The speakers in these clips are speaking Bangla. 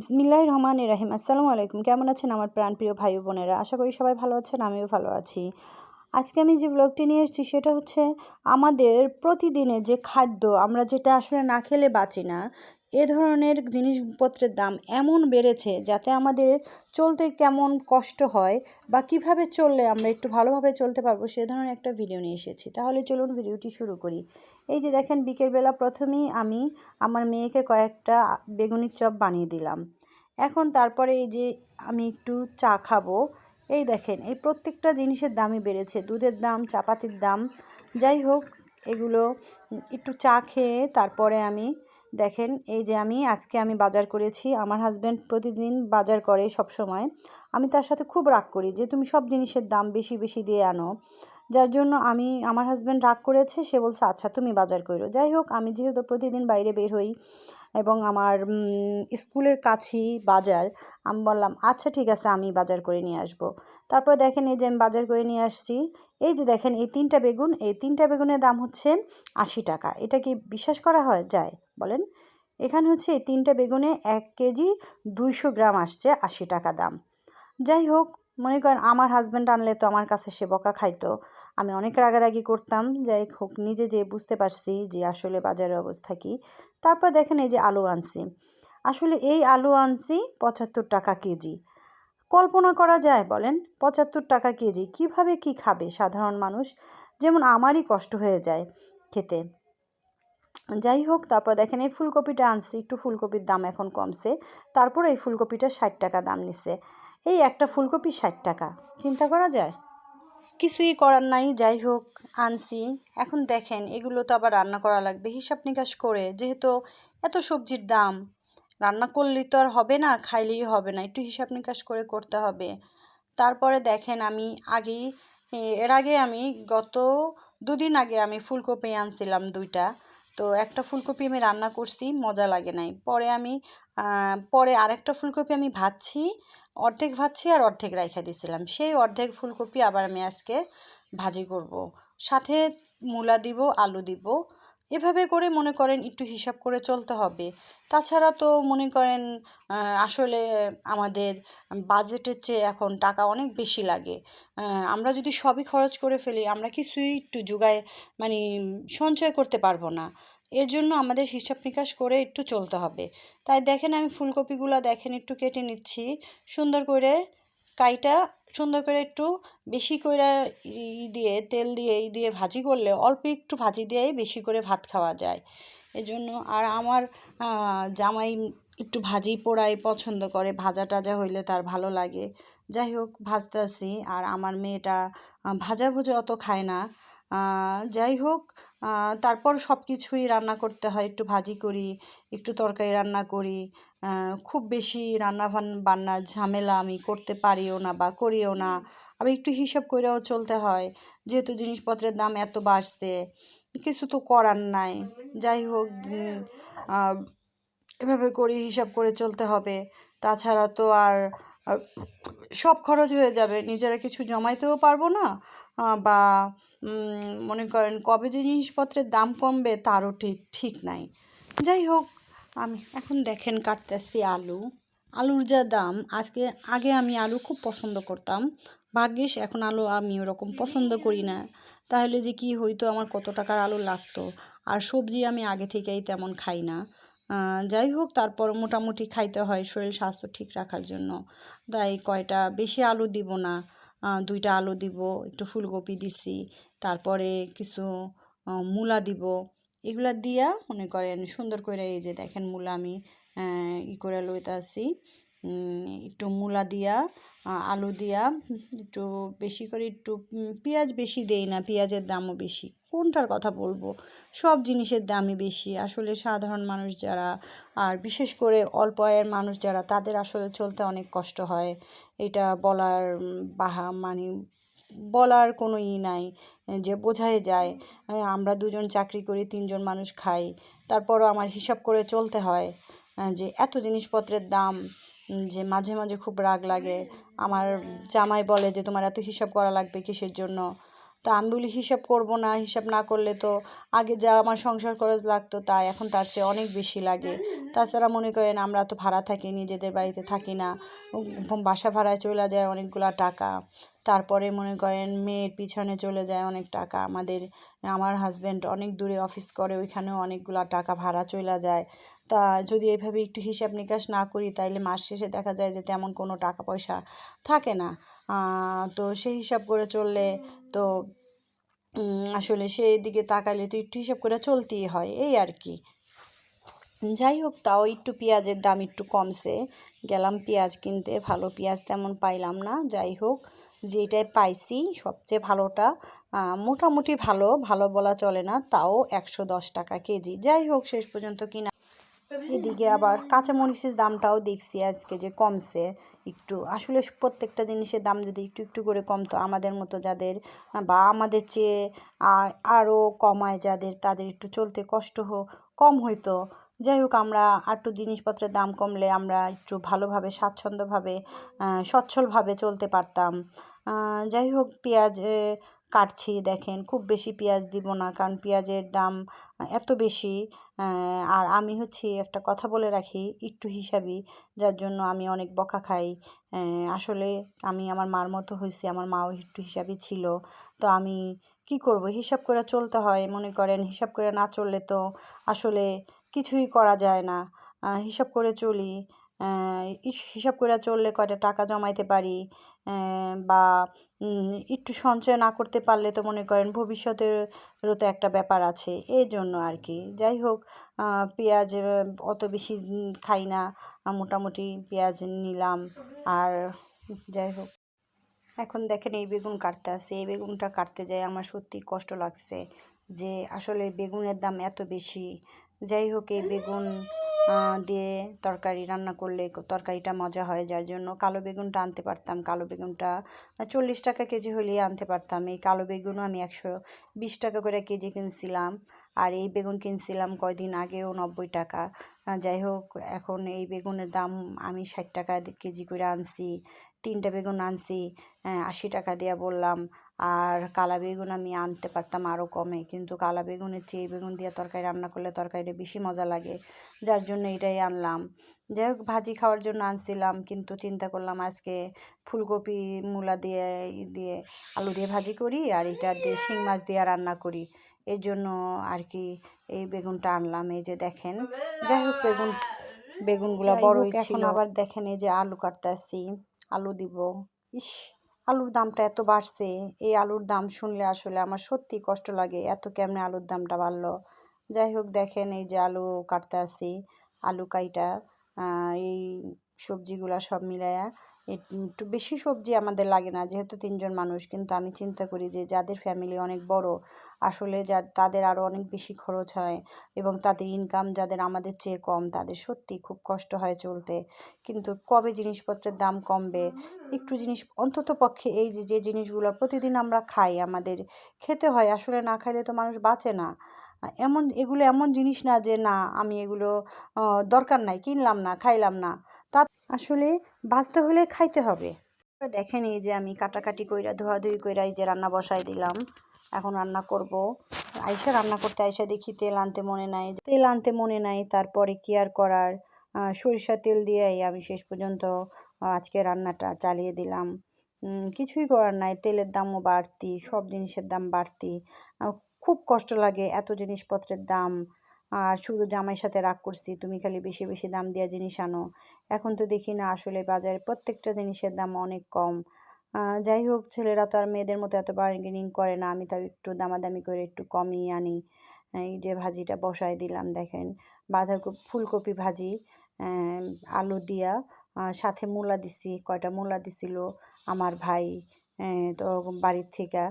বিসমিল্লাহ রহমান রাহিম। আসসালামু আলাইকুম। কেমন আছেন আমার প্রাণপ্রিয় ভাই বোনেরা? আশা করি সবাই ভালো আছেন, আমিও ভালো আছি। আজকে আমি যে ব্লগটি নিয়ে এসেছি সেটা হচ্ছে আমাদের প্রতিদিনে যে খাদ্য আমরা যেটা আসলে না খেলে বাঁচি না, এ ধরনের জিনিসপত্রের দাম এমন বেড়েছে যাতে আমাদের চলতে কেমন কষ্ট হয় বা কীভাবে চললে আমরা একটু ভালোভাবে চলতে পারব সে ধরনের একটা ভিডিও নিয়ে এসেছি। তাহলে চলুন ভিডিওটি শুরু করি। এই যে দেখেন বিকেলবেলা প্রথমেই আমি আমার মেয়েকে কয়েকটা বেগুনির চপ বানিয়ে দিলাম। এখন তারপরে এই যে আমি একটু চা খাব এই দেখেন, এই প্রত্যেকটা জিনিসের দামই বেড়েছে। দুধের দাম, চাপাতির দাম, যাই হোক, এগুলো একটু চা খেয়ে তারপরে আমি, দেখেন, এই যে আমি, আজকে আমি বাজার করেছি। আমার হাজব্যান্ড প্রতিদিন বাজার করে সব সময় আমি তার সাথে খুব রাগ করি যে, তুমি সব জিনিসের দাম বেশি বেশি দিয়ে আনো। যার জন্য আমি, আমার হাজব্যান্ড রাগ করেছে, সে বলছে আচ্ছা তুমি বাজার করো যাই হোক, আমি যেহেতু প্রতিদিন বাইরে বের হই এবং আমার স্কুলের কাছেই বাজার। আমি বললাম আচ্ছা ঠিক আছে, আমি বাজার করে নিয়ে আসব। তারপর দেখেন এই যে আমি বাজার করে নিয়ে আসছি, এই যে দেখেন এই তিনটা বেগুন, এই তিনটা বেগুনের দাম হচ্ছে আশি টাকা। এটা কি বিশ্বাস করা হয়? যায়, বলেন। এখানে হচ্ছে এই তিনটা বেগুনে এক কেজি দুইশো গ্রাম আসছে আশি টাকা দাম। যাই হোক মনে করেন আমার হাজব্যান্ড আনলে তো আমার কাছে সে বকা খাইতো। আমি অনেক রাগারাগি করতাম যাই হোক নিজে যে বুঝতে পারছি যে আসলে বাজারের অবস্থা কী। তারপর দেখেন এই যে আলু আনছি। আসলে এই আলু আনছি পঁচাত্তর টাকা কেজি। কল্পনা করা যায় বলেন, পঁচাত্তর টাকা কেজি কীভাবে কি খাবে সাধারণ মানুষ? যেমন আমারই কষ্ট হয়ে যায় খেতে। যাই হোক তারপর দেখেন এই ফুলকপিটা আনছি, একটু ফুলকপির দাম এখন কমছে। তারপর এই ফুলকপিটা ষাট টাকা দাম নিছে। এই একটা ফুলকপি ষাট টাকা। চিন্তা করা যায়? কিছুই করার নাই, যাই হোক, আনছি। এখন দেখেন, এগুলো তো আবার রান্না করা লাগবে। হিসাব নিকাশ করে, যেহেতু এত সবজির দাম, রান্না করলেই তো আর হবে না, খাইলেই হবে না, একটু হিসাব নিকাশ করে করতে হবে। তারপরে দেখেন, আমি আগেই, এর আগে আমি গত দুদিন আগে আমি ফুলকপি আনছিলাম দুইটা। তো একটা ফুলকপি আমি রান্না করছি, মজা লাগে নাই। পরে আমি পরে আরেকটা ফুলকপি আমি ভাজছি অর্ধেক ভাজছি আর অর্ধেক রাইখা দিছিলাম। সেই অর্ধেক ফুলকপি আবার আমি আজকে ভাজি করব। সাথে মূলা দিব, আলু দিব। এভাবে করে মনে করেন একটু হিসাব করে চলতে হবে। তাছাড়া তো মনে করেন আসলে আমাদের বাজেটের চেয়ে এখন টাকা অনেক বেশি লাগে। আমরা যদি সবই খরচ করে ফেলি, আমরা কিছুই একটু যোগায় মানে সঞ্চয় করতে পারব না। এর জন্য আমাদের হিসাব নিকাশ করে একটু চলতে হবে। তাই দেখেন আমি ফুলকপিগুলো দেখেন একটু কেটে নিচ্ছি। সুন্দর করে কাইটা সুন্দর করে একটু বেশি করে ই দিয়ে, তেল দিয়ে, ই দিয়ে ভাজি করলে অল্প একটু ভাজি দিয়েই বেশি করে ভাত খাওয়া যায়। এজন্য আর আমার জামাই একটু ভাজি পোড়াই পছন্দ করে, ভাজা টাজা হইলে তার ভালো লাগে। যাই হোক, ভাজতেছি আর আমার মেয়েটা ভাজা ভুজা অত খায় না। যাই হোক তারপর সব কিছুই রান্না করতে হয়। একটু ভাজি করি, একটু তরকারি রান্না করি। খুব বেশি রান্না বান্নার ঝামেলা আমি করতে পারিও না বা করিও না। আবার একটু হিসাব করেও চলতে হয়, যেহেতু জিনিসপত্রের দাম এত বাড়ছে, কিছু তো করার নাই। যাই হোক এভাবে করে হিসাব করে চলতে হবে। তাছাড়া তো আর সব খরচ হয়ে যাবে। নিজেরা কিছু জমাইতেও পারব না বা মনে করেন কবে যে জিনিসপত্রের দাম কমবে তারও ঠিক ঠিক নাই। যাই হোক, আমি এখন দেখেন কাটতেছি আলু। আলুর যা দাম, আজকে, আগে আমি আলু খুব পছন্দ করতাম। ভাগ্যিস এখন আলু আমি ওরকম পছন্দ করি না। তাহলে যে কি হইতো, আমার কত টাকার আলু লাগতো? আর সবজি আমি আগে থেকেই তেমন খাই না। যাই হোক তারপর মোটামুটি খাইতে হয়, শরীর স্বাস্থ্য ঠিক রাখার জন্য। তাই কয়টা, বেশি আলু দিব না দুইটা আলু দিব, একটু ফুলকপি দিছি, তারপরে কিছু মূলা দিব। এগুলা দিয়া মনে করেন সুন্দর করে এই যে দেখেন মূলা আমি ই করে লইতে আসি একটু মূলা দিয়া আলু দিয়া, একটু বেশি করে একটু পেঁয়াজ বেশি দেই না, পেঁয়াজের দামও বেশি। কোনটার কথা বলব? সব জিনিসের দামই বেশি। আসলে সাধারণ মানুষ যারা, আর বিশেষ করে অল্প আয়ের মানুষ যারা, তাদের আসলে চলতে অনেক কষ্ট হয়। এটা বলার বাহা মানে বলার কোনো ই নাই, যে বোঝাই যায়। আমরা দুজন চাকরি করি, তিনজন মানুষ খাই। তারপরও আমার হিসাব করে চলতে হয় যে এত জিনিসপত্রের দাম যে মাঝে মাঝে খুব রাগ লাগে। আমার জামাই বলে যে তোমার এত হিসাব করা লাগবে কিসের জন্য? তা আমি বলি হিসাব করব না হিসাব না করলে তো আগে যা আমার সংসার খরচ লাগতো তা এখন তার চেয়ে অনেক বেশি লাগে। তাছাড়া মনে করেন আমরা তো ভাড়া থাকি নিজেদের বাড়িতে থাকি না। বাসা ভাড়ায় চলে যায় অনেকগুলা টাকা। তারপরে মনে করেন মেয়ের পিছনে চলে যায় অনেক টাকা। আমাদের আমার হাজব্যান্ড অনেক দূরে অফিস করে ওইখানেও অনেকগুলা টাকা ভাড়া চলে যায়। তা যদি এভাবে একটু হিসাব নিকাশ না করি, তাইলে মাস শেষে দেখা যায় যে তেমন কোনো টাকা পয়সা থাকে না। তো সেই হিসাব করে চললে তো আসলে সেই দিকে তাকালে তো একটু হিসাব করে চলতেই হয়, এই আর কি। যাই হোক, তাও একটু পেঁয়াজের দাম একটু কমছে। গেলাম পেঁয়াজ কিনতে, ভালো পেঁয়াজ তেমন পাইলাম না। যাই হোক, যেটাই পাইছি, সবচেয়ে ভালোটা মোটামুটি ভালো ভালো বলা চলে না, তাও একশো দশ টাকা কেজি। যাই হোক, শেষ পর্যন্ত কিনা এদিকে আবার কাঁচামরিচের দামটাও দেখছি আজকে যে কমছে একটু। আসলে প্রত্যেকটা জিনিসের দাম যদি একটু একটু করে কমতো আমাদের মতো যাদের, বা আমাদের চেয়ে আরও কমায় যাদের, তাদের একটু চলতে কষ্ট কম হইতো। যাই হোক, আমরা একটু জিনিসপত্রের দাম কমলে আমরা একটু ভালোভাবে, স্বাচ্ছন্দ্যভাবে সচ্ছলভাবে চলতে পারতাম। যাই হোক, পেঁয়াজ কাটছি, দেখেন, খুব বেশি পেঁয়াজ দিব না, কারণ পেঁয়াজের দাম এত বেশি। আর আমি হচ্ছে একটা কথা বলে রাখি একটু হিসাবই যার জন্য আমি অনেক বকা খাই। আসলে আমি আমার মার মতো হয়েছি আমার মাও একটু হিসাবই ছিল। তো আমি কি করব? হিসাব করে চলতে হয়, মনে করেন হিসাব করে না চললে তো আসলে কিছুই করা যায় না। হিসাব করে চলি। হিসাব করে চললে কয়টা টাকা জমাইতে পারি? বা একটু সঞ্চয় না করতে পারলে তো মনে করেন ভবিষ্যতেরও তো একটা ব্যাপার আছে, এই জন্য আর কি। যাই হোক পেঁয়াজ অত বেশি খাই না মোটামুটি পেঁয়াজ নিলাম আর যাই হোক। এখন দেখেন এই বেগুন কাটতে আসছে, এই বেগুনটা কাটতে যাই আমার সত্যি কষ্ট লাগছে যে আসলে বেগুনের দাম এত বেশি। যাই হোক, এই বেগুন দিয়ে তরকারি রান্না করলে তরকারিটা মজা হয়, যার জন্য কালো বেগুনটা আনতে পারতাম। কালো বেগুনটা চল্লিশ টাকা কেজি হলেই আনতে পারতাম। এই কালো বেগুনও আমি একশো বিশ টাকা করে কেজি কিনছিলাম। আর এই বেগুন কিনছিলাম কয়দিন আগেও নব্বই টাকা। যাই হোক, এখন এই বেগুনের দাম আমি ষাট টাকা কেজি করে আনছি, তিনটা বেগুন আনছি আশি টাকা দিয়ে বললাম। আর কালা বেগুন আমি আনতে পারতাম আরও কমে। কিন্তু কালা বেগুনের চেয়ে বেগুন দিয়ে তরকারি রান্না করলে তরকারিটা বেশি মজা লাগে। যার জন্য এটাই আনলাম। যাই হোক ভাজি খাওয়ার জন্য আনছিলাম কিন্তু চিন্তা করলাম আজকে ফুলকপি মূলা দিয়ে দিয়ে আলু দিয়ে ভাজি করি আর এটা দিয়ে শিং মাছ দিয়ে রান্না করি। এর জন্য আর কি এই বেগুনটা আনলাম এই যে দেখেন। যাই হোক বেগুন বেগুনগুলো বড় এখন আবার দেখেন এই যে আলু কাটতে আসছি আলু দিব। ইস! আলুর দামটা এত বাড়ছে, এই আলুর দাম শুনলে আসলে আমার সত্যি কষ্ট লাগে, এত কেমনে আলুর দামটা বাড়লো। যাই হোক, দেখেন এই যে আলু কাটতে আসি আলু কাইটা এই সবজিগুলা সব মিলায়া একটু বেশি সবজি আমাদের লাগে না, যেহেতু তিনজন মানুষ, কিন্তু আমি চিন্তা করি যে যাদের ফ্যামিলি অনেক বড় আসলে যা, তাদের আরও অনেক বেশি খরচ হয় এবং তাদের ইনকাম যাদের আমাদের চেয়ে কম, তাদের সত্যি খুব কষ্ট হয় চলতে। কিন্তু কবে জিনিসপত্রের দাম কমবে? একটু জিনিস, অন্তত পক্ষে এই যে যে জিনিসগুলো প্রতিদিন আমরা খাই, আমাদের খেতে হয়, আসলে না খাইলে তো মানুষ বাঁচে না। এমন, এগুলো এমন জিনিস না যে, না, আমি এগুলো দরকার নাই, কিনলাম না, খাইলাম না। তা আসলে বাঁচতে হলে খাইতে হবে। দেখেন এই যে, আমি কাটাকাটি কইরা, ধোয়াধুয়ি কইরা এই যে রান্না বসাই দিলাম। এখন রান্না করব। আইসা রান্না করতে আইসা দেখি তেল আনতে মনে নাই। তেল আনতে মনে নাই, তারপরে কি আর করার? সরিষা তেল দিয়েই আমি শেষ পর্যন্ত আজকে রান্নাটা চালিয়ে দিলাম। কিছুই করার নাই, তেলের দামও বাড়তি, সব জিনিসের দাম বাড়তি। খুব কষ্ট লাগে এত জিনিসপত্রের দাম। আর শুধু জামাইয়ের সাথে রাগ করছি, তুমি খালি বেশি বেশি দাম দেওয়া জিনিস আনো। এখন তো দেখি না আসলে বাজারে প্রত্যেকটা জিনিসের দাম অনেক কম। যাই হোক, ছেলেরা তো আর মেয়েদের মতো এত বার্গেনিং করে না। আমি তাও একটু দামাদামি করে একটু কমই আনি। এই যে ভাজিটা বসাই দিলাম, দেখেন। বাঁধাকপি, ফুলকপি ভাজি আলু দিয়া সাথে মূলা দিছি, কয়টা মূলা দিছিল আমার ভাই তো বাড়ির থেকে।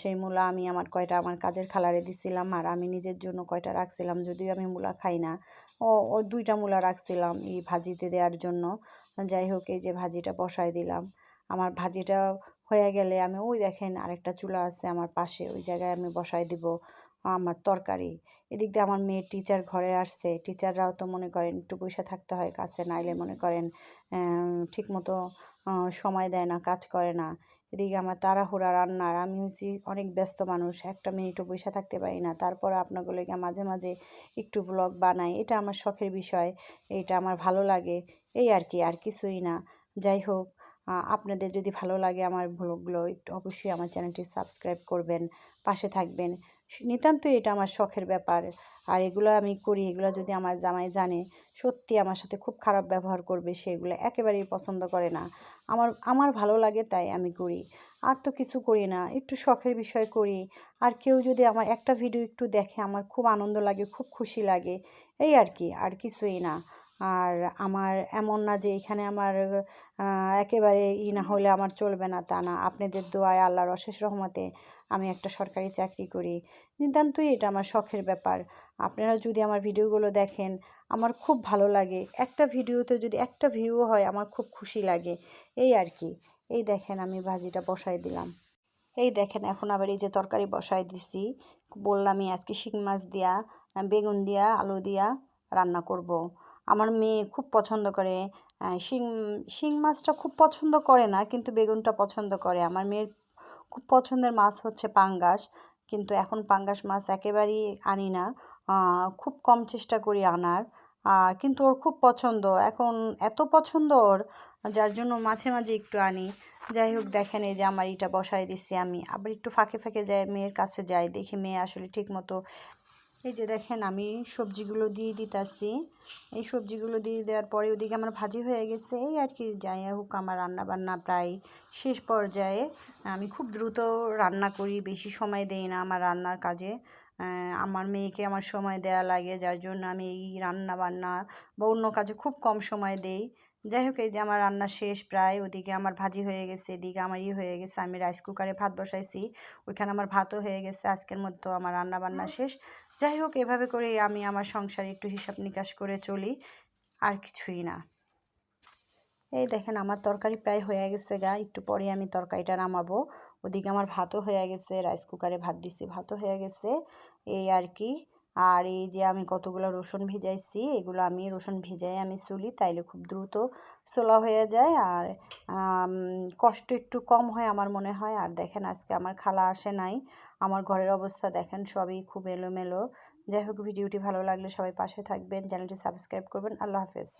সেই মূলা আমি আমার কয়টা, আমার কাজের খালারে দিছিলাম আর আমি নিজের জন্য কয়টা রাখছিলাম, যদিও আমি মূলা খাই না। ও ও দুইটা মূলা রাখছিলাম এই ভাজিতে দেওয়ার জন্য। যাই হোক, এই যে ভাজিটা বসাই দিলাম। আমার ভাজিটা হয়ে গেলে আমি, ওই দেখেন আরেকটা চুলা আছে আমার পাশে, ওই জায়গায় আমি বসাই দিব আমার তরকারি। এদিক দিয়ে আমার মেয়ের টিচার ঘরে আসছে। টিচাররাও তো মনে করেন একটু বসে থাকতে হয় কাছে, নাইলে মনে করেন ঠিক মতো সময় দেয় না, কাজ করে না। এদিকে আমার তাড়াহুড়া রান্নার, আমি হচ্ছি অনেক ব্যস্ত মানুষ, একটা মিনিটও বসে থাকতে পারি না। তারপরে আপনাগুলোকে মাঝে মাঝে একটু ব্লগ বানাই, এটা আমার শখের বিষয়, এটা আমার ভালো লাগে, এই আর কি, আর কিছুই না। যাই হোক আপনাদের যদি ভালো লাগে আমার ব্লগগুলো, একটু অবশ্যই আমার চ্যানেলটি সাবস্ক্রাইব করবেন, পাশে থাকবেন। নিতান্তই এটা আমার শখের ব্যাপার। আর এগুলো আমি করি, এগুলো যদি আমার জামাই জানে, সত্যি আমার সাথে খুব খারাপ ব্যবহার করবে সেগুলো একেবারেই পছন্দ করে না। আমার আমার ভালো লাগে তাই আমি করি। আর তো কিছু করি না, একটু শখের বিষয় করি। আর কেউ যদি আমার একটা ভিডিও একটু দেখে, আমার খুব আনন্দ লাগে, খুব খুশি লাগে, এই আর কি, আর কিছুই না। আর আমার এমন না যে এখানে আমার একেবারে ই না হলে আমার চলবে না তা না। আপনাদের দোয়ায় আল্লাহর অশেষ রহমতে আমি একটা সরকারি চাকরি করি। নিতান্তই এটা আমার শখের ব্যাপার। আপনারা যদি আমার ভিডিওগুলো দেখেন, আমার খুব ভালো লাগে। একটা ভিডিওতে যদি একটা ভিউ হয়, আমার খুব খুশি লাগে। এই আর কি। এই দেখেন আমি ভাজিটা বসাই দিলাম। এই দেখেন এখন আবার এই যে তরকারি বসাই দিছি। বললামই আজকে শিং মাছ দিয়া, বেগুন দিয়া, আলু দিয়া রান্না করব। আমার মেয়ে খুব পছন্দ করে। শিং শিং মাছটা খুব পছন্দ করে না, কিন্তু বেগুনটা পছন্দ করে। আমার মেয়ের খুব পছন্দের মাছ হচ্ছে পাঙ্গাস, কিন্তু এখন পাঙ্গাস মাছ একেবারেই আনি না। খুব কম চেষ্টা করি আনার। আর কিন্তু ওর খুব পছন্দ। এখন এত পছন্দ ওর, যার জন্য মাঝে মাঝে একটু আনি। যাই হোক, দেখেন এই যে আমার এটা বসাই দিছি আমি। আবার একটু ফাঁকে ফাঁকে যাই মেয়ের কাছে যাই দেখি মেয়ে আসলে ঠিক মতো এই যে দেখেন আমি সবজিগুলো দিয়ে দিতেছি। এই সবজিগুলো দিয়ে দেওয়ার পরে ওদিকে আমার ভাজি হয়ে গেছে। এই আর কি, যাই হোক, আমার রান্না বান্না প্রায় শেষ পর্যায়ে। আমি খুব দ্রুত রান্না করি, বেশি সময় দেই না আমার রান্নার কাজে। আমার মেয়েকে আমার সময় দেয়া লাগে, যার জন্য আমি এই রান্না বান্না বা অন্য কাজে খুব কম সময় দেই। যাই হোক, এই যে আমার রান্না শেষ প্রায়, ওদিকে আমার ভাজি হয়ে গেছে, এদিকে আমার ই হয়ে গেছে, আমি রাইস কুকারে ভাত বসাইছি। ওইখানে আমার ভাতও হয়ে গেছে, আজকের মধ্যে আমার রান্না বান্না শেষ। যাই হোক এভাবে করে আমি আমার সংসারে একটু হিসাব নিকাশ করে চলি, আর কিছুই না। এই দেখেন, আমার তরকারি প্রায় হয়ে গেছে গা। একটু পরে আমি তরকারিটা নামাবো। ওদিকে আমার ভাতও হয়ে গেছে, রাইস কুকারে ভাত দিছি, ভাতও হয়ে গেছে। এই আর কি। আর এই যে আমি কতগুলো রসুন ভেজাইছি, এগুলো আমি রসুন ভেজাই আমি চুলি তাইলে খুব দ্রুত সোলা হয়ে যায়। আর কষ্ট একটু কম হয় আমার মনে হয়। আর দেখেন আজকে আমার খালা আসে নাই, আমার ঘরের অবস্থা দেখেন সবই খুব এলোমেলো। যাই হোক, ভিডিওটি ভালো লাগলে সবাই পাশে থাকবেন, চ্যানেলটি সাবস্ক্রাইব করবেন। আল্লাহ হাফেজ।